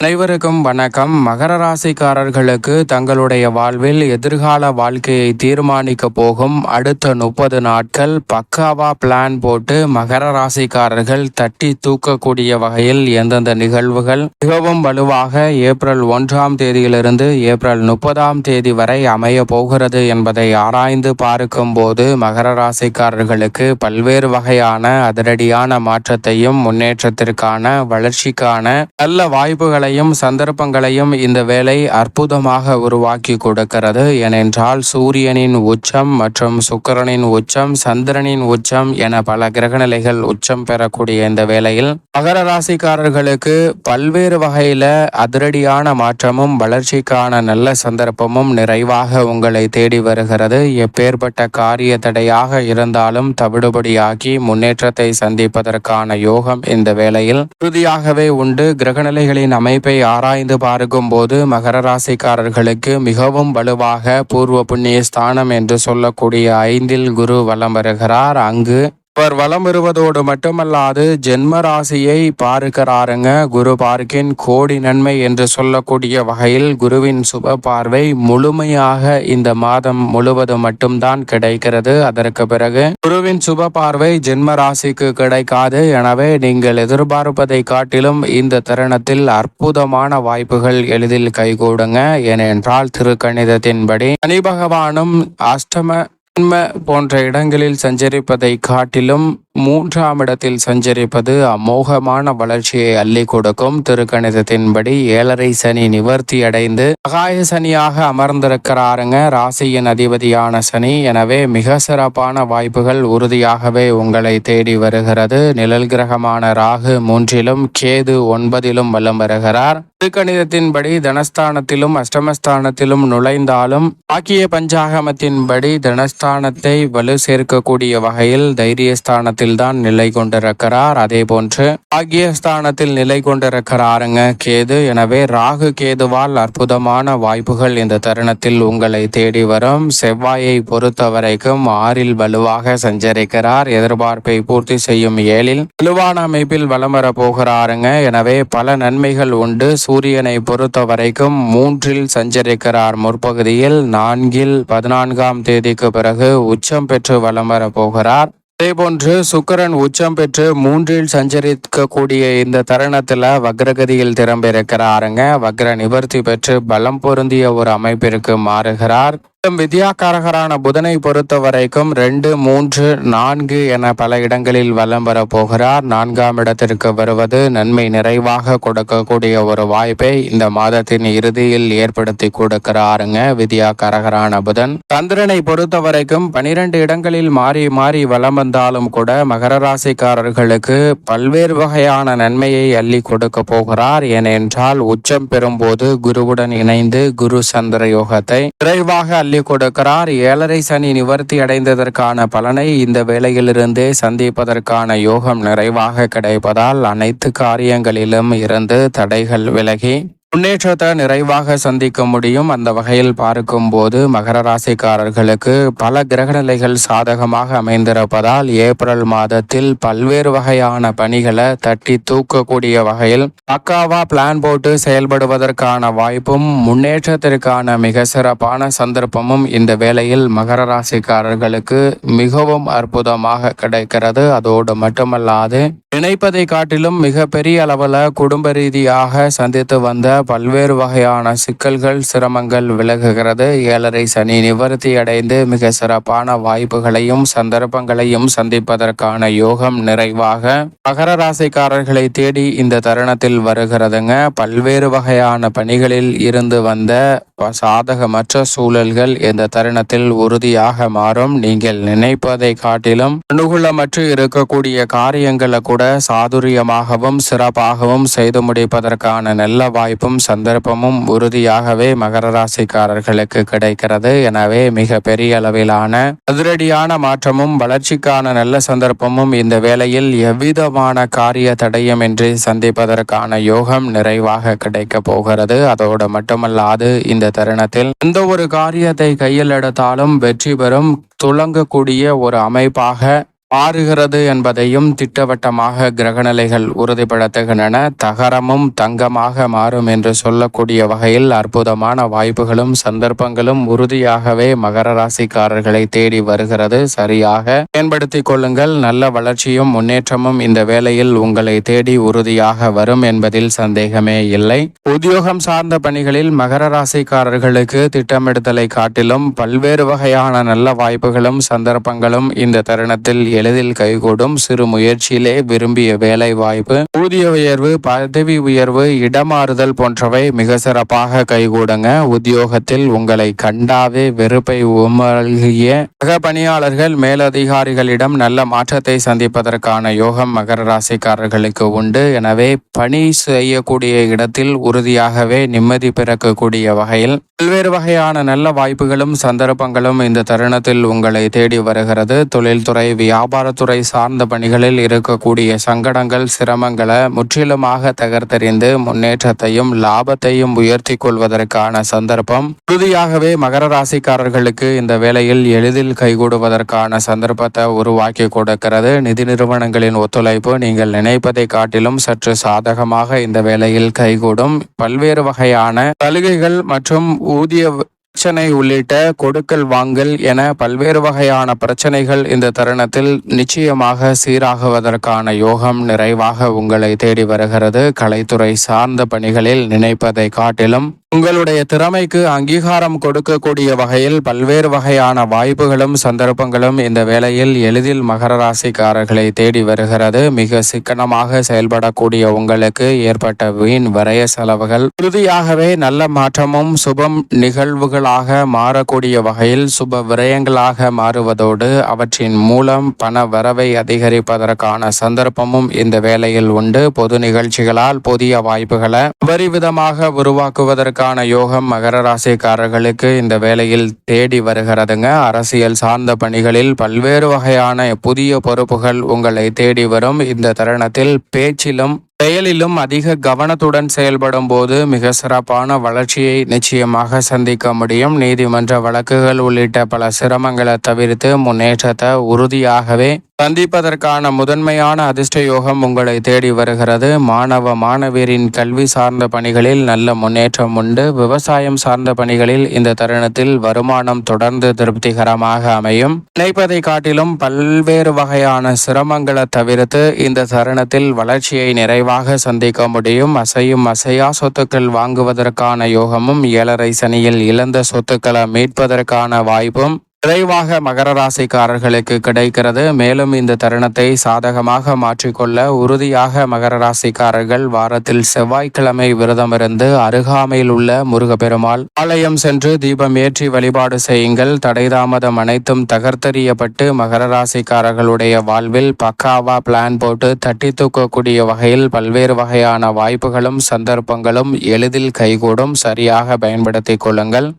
அனைவருக்கும் வணக்கம். மகர ராசிக்காரர்களுக்கு தங்களுடைய வாழ்வில் எதிர்கால வாழ்க்கையை தீர்மானிக்க போகும் அடுத்த முப்பது நாட்கள் பக்காவா பிளான் போட்டு மகர ராசிக்காரர்கள் தட்டி தூக்கக்கூடிய வகையில் எந்தெந்த நிகழ்வுகள்? மிகவும் வலுவாக ஏப்ரல் ஒன்றாம் தேதியிலிருந்து ஏப்ரல் முப்பதாம் தேதி வரை அமைய போகிறது என்பதை ஆராய்ந்து பார்க்கும் போது மகர ராசிக்காரர்களுக்கு பல்வேறு வகையான அதிரடியான மாற்றத்தையும் முன்னேற்றத்திற்கான வளர்ச்சிக்கான நல்ல வாய்ப்புகளை வாய்ப்புகளையும் சந்தர்ப்பங்களையும் இந்த வேலை அற்புதமாக உருவாக்கி கொடுக்கிறது. ஏனென்றால் சூரியனின் உச்சம் மற்றும் சுக்கரனின் உச்சம் சந்திரனின் உச்சம் என பல கிரகநிலைகள் உச்சம் பெறக்கூடிய இந்த வேளையில் மகர ராசிக்காரர்களுக்கு பல்வேறு வகையில அதிரடியான மாற்றமும் வளர்ச்சிக்கான நல்ல சந்தர்ப்பமும் நிறைவாக உங்களை தேடி வருகிறது. எப்பேற்பட்ட காரிய தடையாக இருந்தாலும் தவிடுபடியாகி முன்னேற்றத்தை சந்திப்பதற்கான யோகம் இந்த வேளையில் உறுதியாகவே உண்டு. கிரகநிலைகளின் அமைப்பு அமைப்பை ஆராய்ந்து பார்க்கும் போது மகர ராசிக்காரர்களுக்கு மிகவும் வலுவாக பூர்வ புண்ணிய ஸ்தானம் என்று சொல்லக்கூடிய ஐந்தில் குரு வலம் வருகிறார். அங்கு அவர் வலம் வருவதோடு மட்டுமல்லாது ஜென்ம ராசியை பார்க்கிறாருங்க. குரு பார்க்கின் கோடி நன்மை என்று சொல்லக்கூடிய வகையில் குருவின் சுப பார்வை முழுமையாக இந்த மாதம் முழுவதும் மட்டும்தான் கிடைக்கிறது. அதற்கு பிறகு குருவின் சுப பார்வை ஜென்ம ராசிக்கு கிடைக்காது. எனவே நீங்கள் எதிர்பார்ப்பதை காட்டிலும் இந்த தருணத்தில் அற்புதமான வாய்ப்புகள் எளிதில் கைகூடுங்க. ஏனென்றால் திருக்கணிதத்தின்படி சனி பகவானும் அஷ்டம போன்ற இடங்களில் சஞ்சரிப்பதை காட்டிலும் மூன்றாம் இடத்தில் சஞ்சரிப்பது அமோகமான வளர்ச்சியை அள்ளி கொடுக்கும். திருக்கணிதத்தின்படி ஏழரை சனி நிவர்த்தி அடைந்து அகாய சனியாக அமர்ந்திருக்கிறாருங்க. ராசியின் அதிபதியான சனி. எனவே மிக சிறப்பான வாய்ப்புகள் உறுதியாகவே உங்களை தேடி வருகிறது. நிழல் கிரகமான ராகு மூன்றிலும் கேது ஒன்பதிலும் வலம் வருகிறார். திருக்கணிதத்தின்படி தனஸ்தானத்திலும் அஷ்டமஸ்தானத்திலும் நுழைந்தாலும் ஆக்கிய பஞ்சாகமத்தின்படி தனஸ்தானத்தை வலு சேர்க்கக்கூடிய வகையில் தைரியஸ்தானத்தில் ஸ்தானத்தில்தான் நிலை கொண்டிருக்கிறார். அதே போன்று ஸ்தானத்தில் நிலை கொண்டிருக்கிறாருங்க கேது. எனவே ராகு கேதுவால் அற்புதமான வாய்ப்புகள் இந்த தருணத்தில் உங்களை தேடி வரும். செவ்வாயை பொறுத்த வரைக்கும் ஆறில் வலுவாக சஞ்சரிக்கிறார். எதிர்பார்ப்பை பூர்த்தி செய்யும் ஏழில் வலுவான அமைப்பில் வலம் வர போகிறாருங்க. எனவே பல நன்மைகள் உண்டு. சூரியனை பொறுத்த வரைக்கும் மூன்றில் சஞ்சரிக்கிறார் முற்பகுதியில். நான்கில் பதினான்காம் தேதிக்கு பிறகு உச்சம் பெற்று வலம் வர போகிறார். இதேபோன்று சுக்கரன் உச்சம் பெற்று மூன்றில் சஞ்சரிக்கக்கூடிய இந்த தருணத்துல வக்ரகதியில் திறம்பிருக்கிறாருங்க வக்ர நிவர்த்தி பெற்று பலம் பொருந்திய ஒரு அமைப்பிற்கு மாறுகிறார். வித்யாக்காரகரான புதனை பொறுத்த வரைக்கும் ரெண்டு மூன்று நான்கு என பல இடங்களில் வலம் வர போகிறார். நான்காம் இடத்திற்கு வருவது நன்மை நிறைவாக கொடுக்கக்கூடிய ஒரு வாய்ப்பை இந்த மாதத்தின் இறுதியில் ஏற்படுத்தி கொடுக்கிறாருங்க வித்யாக்காரகரான புதன். சந்திரனை பொறுத்த வரைக்கும் பனிரெண்டு இடங்களில் மாறி மாறி வலம் வந்தாலும் கூட மகர ராசிக்காரர்களுக்கு பல்வேறு வகையான நன்மையை அள்ளி கொடுக்க போகிறார். ஏனென்றால் உச்சம் பெறும்போது குருவுடன் இணைந்து குரு சந்திர யோகத்தை விரைவாக அள்ளி கொடுக்கிறார். ஏழரை சனி நிவர்த்தி அடைந்ததற்கான பலனை இந்த வேளையிலிருந்தே சந்திப்பதற்கான யோகம் நிறைவாக கிடைப்பதால் அனைத்து காரியங்களிலும் இருந்து தடைகள் விலகி முன்னேற்றத்தை நிறைவாக சந்திக்க முடியும். அந்த வகையில் பார்க்கும்போது மகர ராசிக்காரர்களுக்கு பல கிரகநிலைகள் சாதகமாக அமைந்திருப்பதால் ஏப்ரல் மாதத்தில் பல்வேறு வகையான பணிகளை தட்டி தூக்கக்கூடிய வகையில் பக்காவா பிளான் போட்டு செயல்படுவதற்கான வாய்ப்பும் முன்னேற்றத்திற்கான மிக சிறப்பான சந்தர்ப்பமும் இந்த வேளையில் மகர ராசிக்காரர்களுக்கு மிகவும் அற்புதமாக கிடைக்கிறது. அதோடு மட்டுமல்லாது நினைப்பதை காட்டிலும் மிக பெரிய அளவில் குடும்ப ரீதியாக சந்தித்து வந்த பல்வேறு வகையான சிக்கல்கள் சிரமங்கள் விலகுகிறது. ஏழரை சனி நிவர்த்தி அடைந்து மிக சிறப்பான வாய்ப்புகளையும் சந்தர்ப்பங்களையும் சந்திப்பதற்கான யோகம் நிறைவாக மகர ராசிக்காரர்களை தேடி இந்த தருணத்தில் வருகிறதுங்க. பல்வேறு வகையான பணிகளில் இருந்து வந்த சாதகமற்ற சூழல்கள் இந்த தருணத்தில் உறுதியாக மாறும். நீங்கள் நினைப்பதை காட்டிலும் அனுகூலமற்று இருக்கக்கூடிய காரியங்களை கூட சாதுரியமாகவும் சிறப்பாகவும் செய்து முடிப்பதற்கான நல்ல வாய்ப்பு வாய்ப்பும் சந்தர்ப்பமும் உறுதியாகவே மகர ராசிக்காரர்களுக்கு கிடைக்கிறது. எனவே மிக பெரிய அளவிலான அதிரடியான மாற்றமும் வளர்ச்சிக்கான நல்ல சந்தர்ப்பமும் இந்த வேளையில் எவ்விதமான காரிய தடையும் இன்றி சந்திப்பதற்கான யோகம் நிறைவாக கிடைக்க போகிறது. அதோடு மட்டுமல்லாது இந்த தருணத்தில் எந்த ஒரு காரியத்தை கையில் எடுத்தாலும் வெற்றி பெறும் துளங்கக்கூடிய ஒரு அமைப்பாக மாறுகிறது என்பதையும் திட்டவட்டமாக கிரகநிலைகள் உறுதிப்படுத்துகின்றன. தகரமும் தங்கமாக மாறும் என்று சொல்லக்கூடிய வகையில் அற்புதமான வாய்ப்புகளும் சந்தர்ப்பங்களும் உறுதியாகவே மகர ராசிக்காரர்களை தேடி வருகிறது. சரியாக பயன்படுத்திக் கொள்ளுங்கள். நல்ல வளர்ச்சியும் முன்னேற்றமும் இந்த வேளையில் உங்களை தேடி உறுதியாக வரும் என்பதில் சந்தேகமே இல்லை. உத்தியோகம் சார்ந்த பணிகளில் மகர ராசிக்காரர்களுக்கு திட்டமிடுதலை காட்டிலும் பல்வேறு வகையான நல்ல வாய்ப்புகளும் சந்தர்ப்பங்களும் இந்த தருணத்தில் எளிதில் கைகூடும் சிறு முயற்சியிலே விரும்பிய வேலை வாய்ப்பு ஊதிய உயர்வு பதவி உயர்வு இடமாறுதல் போன்றவை மிக சிறப்பாக கைகூடுங்க. உத்தியோகத்தில் உங்களை கண்டாவே வெறுப்பை உமல்கிய சக பணியாளர்கள் மேலதிகாரிகளிடம் நல்ல மாற்றத்தை சந்திப்பதற்கான யோகம் மகர ராசிக்காரர்களுக்கு உண்டு. எனவே பணி செய்யக்கூடிய இடத்தில் உறுதியாகவே நிம்மதி பிறக்கக்கூடிய வகையில் பல்வேறு வகையான நல்ல வாய்ப்புகளும் சந்தர்ப்பங்களும் இந்த தருணத்தில் உங்களை தேடி வருகிறது. தொழில்துறை வியாபாரத்துறை சார்ந்த பணிகளில் இருக்கக்கூடிய சங்கடங்கள் சிரமங்களை முற்றிலுமாக தகர்த்தறிந்து முன்னேற்றத்தையும் லாபத்தையும் உயர்த்தி கொள்வதற்கான சந்தர்ப்பம். உறுதியாகவே மகர ராசிக்காரர்களுக்கு இந்த வேளையில் எளிதில் கைகூடுவதற்கான சந்தர்ப்பத்தை உருவாக்கி கொடுக்கிறது. நிதி நிறுவனங்களின் ஒத்துழைப்பு நீங்கள் நினைப்பதை காட்டிலும் சற்று சாதகமாக இந்த வேளையில் கைகூடும். பல்வேறு வகையான சலுகைகள் மற்றும் ஊதிய பிரச்சனை உள்ளிட்ட கொடுக்கல் வாங்கல் என பல்வேறு வகையான பிரச்சனைகள் இந்த தருணத்தில் நிச்சயமாக சீராகுவதற்கான யோகம் நிறைவாக உங்களை தேடி வருகிறது. கலைத்துறை சார்ந்த பணிகளில் நினைப்பதை காட்டிலும் உங்களுடைய திறமைக்கு அங்கீகாரம் கொடுக்கக்கூடிய வகையில் பல்வேறு வகையான வாய்ப்புகளும் சந்தர்ப்பங்களும் இந்த வேளையில் எளிதில் மகர ராசிக்காரர்களை தேடி வருகிறது. மிக சிக்கனமாக செயல்படக்கூடிய உங்களுக்கு ஏற்பட்ட வீண் வரைய செலவுகள். உறுதியாகவே நல்ல மாற்றமும் சுபம் நிகழ்வுகளாக மாறக்கூடிய வகையில் சுப விரயங்களாக மாறுவதோடு அவற்றின் மூலம் பண வரவை அதிகரிப்பதற்கான சந்தர்ப்பமும் இந்த வேளையில் உண்டு. பொது நிகழ்ச்சிகளால் புதிய வாய்ப்புகளை அபரிவிதமாக உருவாக்குவதற்கான அதற்கான யோகம் மகர ராசிக்காரர்களுக்கு இந்த வேளையில் தேடி வருகிறதுங்க. அரசியல் சார்ந்த பணிகளில் பல்வேறு வகையான புதிய பொறுப்புகள் உங்களை தேடி வரும். இந்த தருணத்தில் பேச்சிலும் செயலிலும் அதிக கவனத்துடன் செயல்படும் போது மிக சிறப்பான வளர்ச்சியை நிச்சயமாக சந்திக்க முடியும். நீதிமன்ற வழக்குகள் உள்ளிட்ட பல சிரமங்களை தவிர்த்து முன்னேற்றத்தை உறுதியாகவே சந்திப்பதற்கான முதன்மையான அதிர்ஷ்ட யோகம் உங்களை தேடி வருகிறது. மாணவ மாணவியரின் கல்வி சார்ந்த பணிகளில் நல்ல முன்னேற்றம் உண்டு. விவசாயம் சார்ந்த பணிகளில் இந்த தருணத்தில் வருமானம் தொடர்ந்து திருப்திகரமாக அமையும். நினைப்பதை காட்டிலும் பல்வேறு வகையான சிரமங்களை தவிர்த்து இந்த தருணத்தில் வளர்ச்சியை நிறைவு குறைவாக சந்திக்க முடியும். அசையும் அசையா சொத்துக்கள் வாங்குவதற்கான யோகமும் ஏழரை சனியில் இழந்த சொத்துக்களை மீட்பதற்கான வாய்ப்பும் விரைவாக மகர ராசிக்காரர்களுக்கு கிடைக்கிறது. மேலும் இந்த தருணத்தை சாதகமாக மாற்றிக்கொள்ள உறுதியாக மகர ராசிக்காரர்கள் வாரத்தில் செவ்வாய்க்கிழமை விரதமிருந்து அருகாமையில் உள்ள முருகப்பெருமாள் ஆலயம் சென்று தீபம் ஏற்றி வழிபாடு செய்யுங்கள். தடைதாமதம் அனைத்தும் தகர்த்தறியப்பட்டு மகர ராசிக்காரர்களுடைய வாழ்வில் பக்காவா பிளான் போட்டு தட்டி தூக்கக்கூடிய வகையில் பல்வேறு வகையான வாய்ப்புகளும் சந்தர்ப்பங்களும் எளிதில் கைகூடும். சரியாக பயன்படுத்திக் கொள்ளுங்கள்.